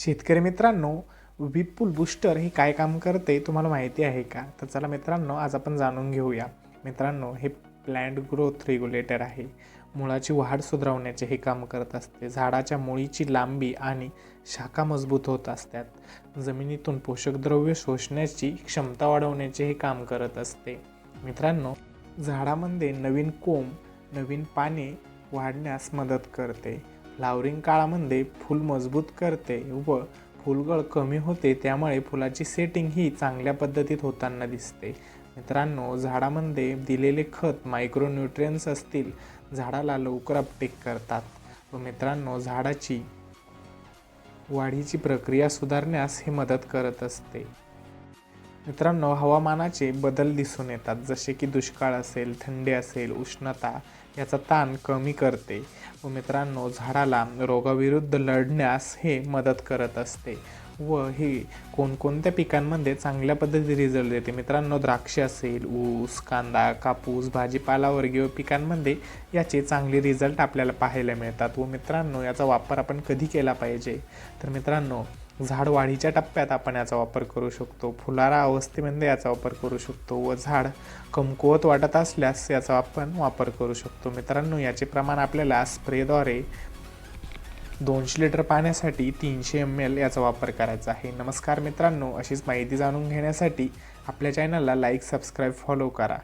शेतकरी मित्रांनो विपुल बुस्टर हे काय काम करते तुम्हाला माहिती आहे का? तर चला मित्रांनो आज आपण जाणून घेऊया. मित्रांनो हे प्लॅन्ट ग्रोथ रेग्युलेटर आहे. मुळाची वाढ सुधारवण्याचे हे काम करत असते. झाडाच्या मुळीची लांबी आणि शाखा मजबूत होत असतात. जमिनीतून पोषक द्रव्य शोषण्याची क्षमता वाढवण्याचे हे काम करत असते. मित्रांनो झाडामध्ये नवीन कोंब नवीन पाने वाढण्यास मदत करते. फ्लावरिंग काळामध्ये फूल मजबूत करते व फुलगळ कमी होते त्यामुळे फुलाची सेटिंग ही चांगल्या पद्धतीत होताना दिसते. मित्रांनो झाडामध्ये दिलेले खत मायक्रोन्यूट्रियन्स असतील झाडाला लवकर अपटेक करतात. व मित्रांनो झाडाची वाढीची प्रक्रिया सुधारण्यास हे मदत करत असते. मित्रांनो हवामानाचे बदल दिसून येतात. जसे की दुष्काळ असेल थंडी असेल उष्णता याचा ताण कमी करते. व मित्रांनो झाडाला रोगाविरुद्ध लढण्यास हे मदत करत असते. व हे कोणकोणत्या पिकांमध्ये चांगल्या पद्धतीने रिझल्ट देते? मित्रांनो द्राक्षे असेल ऊस कांदा कापूस भाजीपाला वर्गीय पिकांमध्ये याचे चांगले रिझल्ट आपल्याला पाहायला मिळतात. व मित्रांनो याचा वापर आपण कधी केला पाहिजे? तर मित्रांनो झाड वाढीच्या टप्प्यात आपण याचा वापर करू शकतो. फुलारा अवस्थेमध्ये याचा वापर करू शकतो व झाड कमकुवत वाटत असल्यास याचा आपण वापर करू शकतो. मित्रांनो याचे प्रमाण आपल्याला स्प्रेद्वारे दोनशे लिटर पाण्यासाठी तीनशे एम एल याचा वापर करायचा आहे. नमस्कार मित्रांनो अशीच माहिती जाणून घेण्यासाठी आपल्या चॅनलला लाईक सबस्क्राईब फॉलो करा.